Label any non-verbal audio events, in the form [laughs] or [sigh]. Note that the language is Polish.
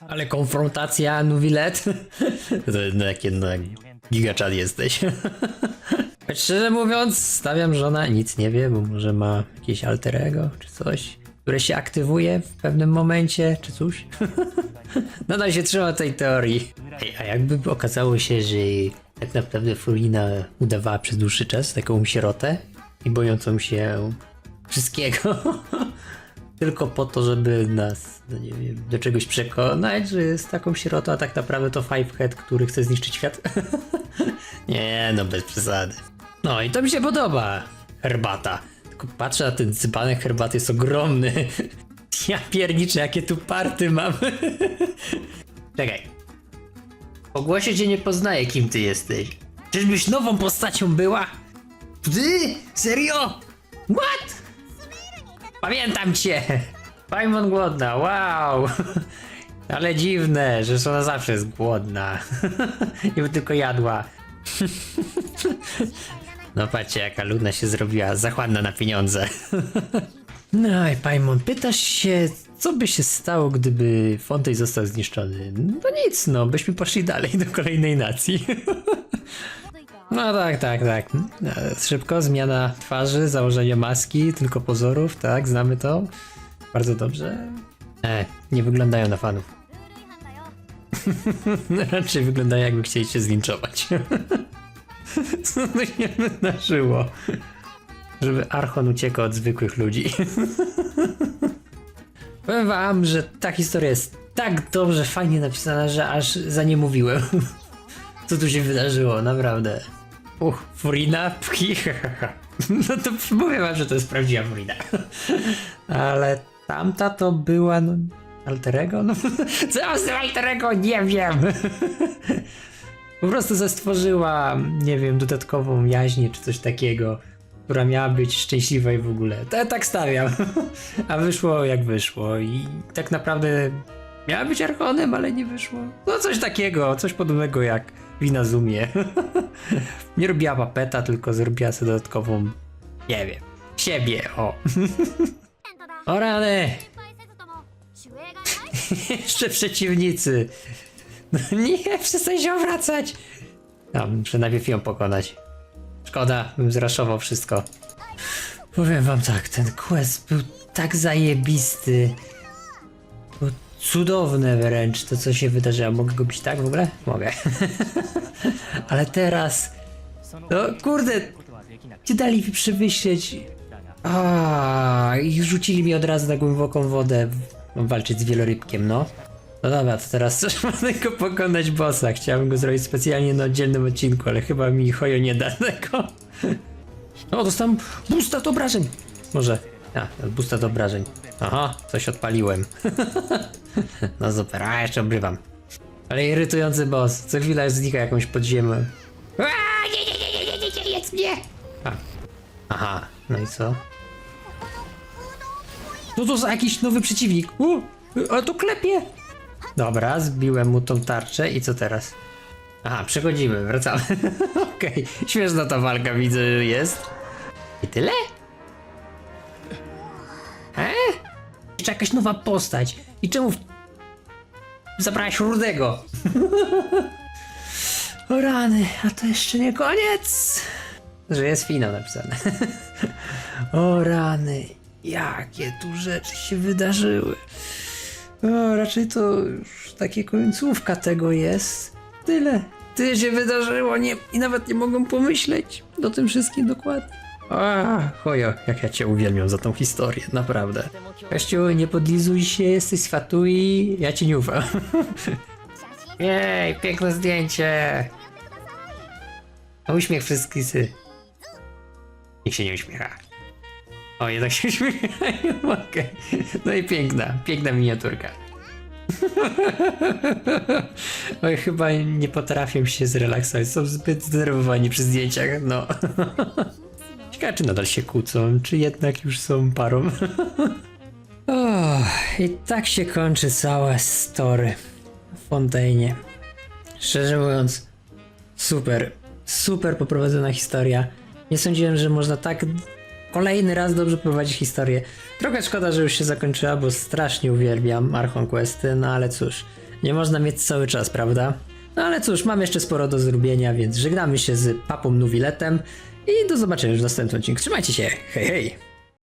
Ale konfrontacja Nuwilet? [laughs] To jednak jednak gigaczad jesteś. [laughs] Szczerze mówiąc, stawiam, że ona nic nie wie, bo może ma jakieś alterego czy coś, które się aktywuje w pewnym momencie, czy coś. [laughs] Nadal się trzyma tej teorii. Ej, a jakby okazało się, że tak naprawdę Florina udawała przez dłuższy czas taką sierotę i bojącą się wszystkiego. Tylko po to, żeby nas, no nie wiem, do czegoś przekonać, że jest taką sierotą, a tak naprawdę to Fivehead, który chce zniszczyć świat. [laughs] nie, no bez przesady. No i to mi się podoba. Herbata. Tylko patrzę na ten cypanek herbaty, jest ogromny. [laughs] ja pierniczę, jakie tu party mam. [laughs] Czekaj. Po głosie cię nie poznaję, kim ty jesteś. Czyżbyś nową postacią była? Ty? Serio? What? Pamiętam cię! Paimon głodna, wow! [laughs] Ale dziwne, że ona zawsze jest głodna. [laughs] I by tylko jadła. [laughs] No patrzcie, jaka ludna się zrobiła, zachłanna na pieniądze. No i Paimon, pytasz się, co by się stało, gdyby Fontej został zniszczony? No nic, no, byśmy poszli dalej do kolejnej nacji. No tak, tak, tak. E, Szybko, zmiana twarzy, założenie maski, tylko pozorów, tak, znamy to. Bardzo dobrze. E, nie wyglądają na fanów. [laughs] Raczej wyglądają jakby chcieli się zlinczować. [laughs] Co to się wydarzyło? Żeby Archon uciekał od zwykłych ludzi. [laughs] Powiem wam, że ta historia jest tak dobrze, fajnie napisana, że aż za nie mówiłem. Co tu się wydarzyło, naprawdę. Uch, Furina, pchi, [laughs] No to mówię wam, że to jest prawdziwa Furina. [laughs] Ale tamta to była, no, alterego? No, [laughs] co ja z alterego? Nie wiem. Po prostu zastworzyła, nie wiem, dodatkową jaźnię czy coś takiego, która miała być szczęśliwa i w ogóle. To ja tak stawiam. A wyszło jak wyszło i tak naprawdę miała być Archonem, ale nie wyszło. No coś takiego, coś podobnego jak w Inazumie. [laughs] nie robiła papeta, tylko zrobiła sobie dodatkową, nie wiem, siebie, o. [laughs] o rany! [laughs] Jeszcze przeciwnicy. No nie, przestań się wracać. No, muszę najpierw ją pokonać. Szkoda, bym zraszował wszystko. Powiem wam tak, ten quest był tak zajebisty. Cudowne wręcz to, co się wydarzyło. Mogę go bić tak w ogóle? Mogę. [laughs] Ale teraz... No kurde, ci dali mi przemyśleć... A, i rzucili mi od razu na głęboką wodę. Mam walczyć z wielorybkiem, no. No dobra, to teraz trzeba [laughs] tylko pokonać bossa. Chciałem go zrobić specjalnie na oddzielnym odcinku, ale chyba mi Hojo nie da tego. [laughs] O, dostałem boosta do obrażeń. Może. A, boosta do obrażeń. Aha, coś odpaliłem. [laughs] no super, a jeszcze obrywam. Ale irytujący boss. Co chwila znika jakąś podziemę. Aaa, Nie, nie, nie, nie, nie, nie, jedz mnie! A. Aha, no i co? No to za jakiś nowy przeciwnik. U, ale to klepie. Dobra, zbiłem mu tą tarczę i co teraz? Aha, przechodzimy, wracamy. [laughs] Okej, śmieszna ta walka widzę jest. I tyle? Jeszcze jakaś nowa postać. I czemu w... zabrałeś rudego? [laughs] o rany, a to jeszcze nie koniec. Że jest finał napisane. [laughs] o rany, jakie tu rzeczy się wydarzyły. O, raczej to już takie końcówka tego jest. Tyle. Tyle się wydarzyło nie, i nawet nie mogą pomyśleć o tym wszystkim dokładnie. A, chojo, jak ja cię uwielbiam za tą historię, naprawdę. Kościół, nie podlizuj się, jesteś z Fatui, ja ci nie ufam. [laughs] Jej, piękne zdjęcie. A uśmiech wszystkich. Nikt się nie uśmiecha. O, jednak się [laughs] uśmiechają, okej. No i piękna, piękna miniaturka. [laughs] Oj, chyba nie potrafię się zrelaksować, są zbyt zdenerwowani przy zdjęciach, no. Ciekawe, czy nadal się kłócą, czy jednak już są parą. [laughs] O, i tak się kończy cała story w Fontainie. Szczerze mówiąc, super, super poprowadzona historia. Nie sądziłem, że można tak kolejny raz dobrze prowadzić historię. Trochę szkoda, że już się zakończyła, bo strasznie uwielbiam Archon Questy, no ale cóż. Nie można mieć cały czas, prawda? No ale cóż, mam jeszcze sporo do zrobienia, więc żegnamy się z papą Nuwiletem i do zobaczenia już w następnym odcinku. Trzymajcie się, hej hej!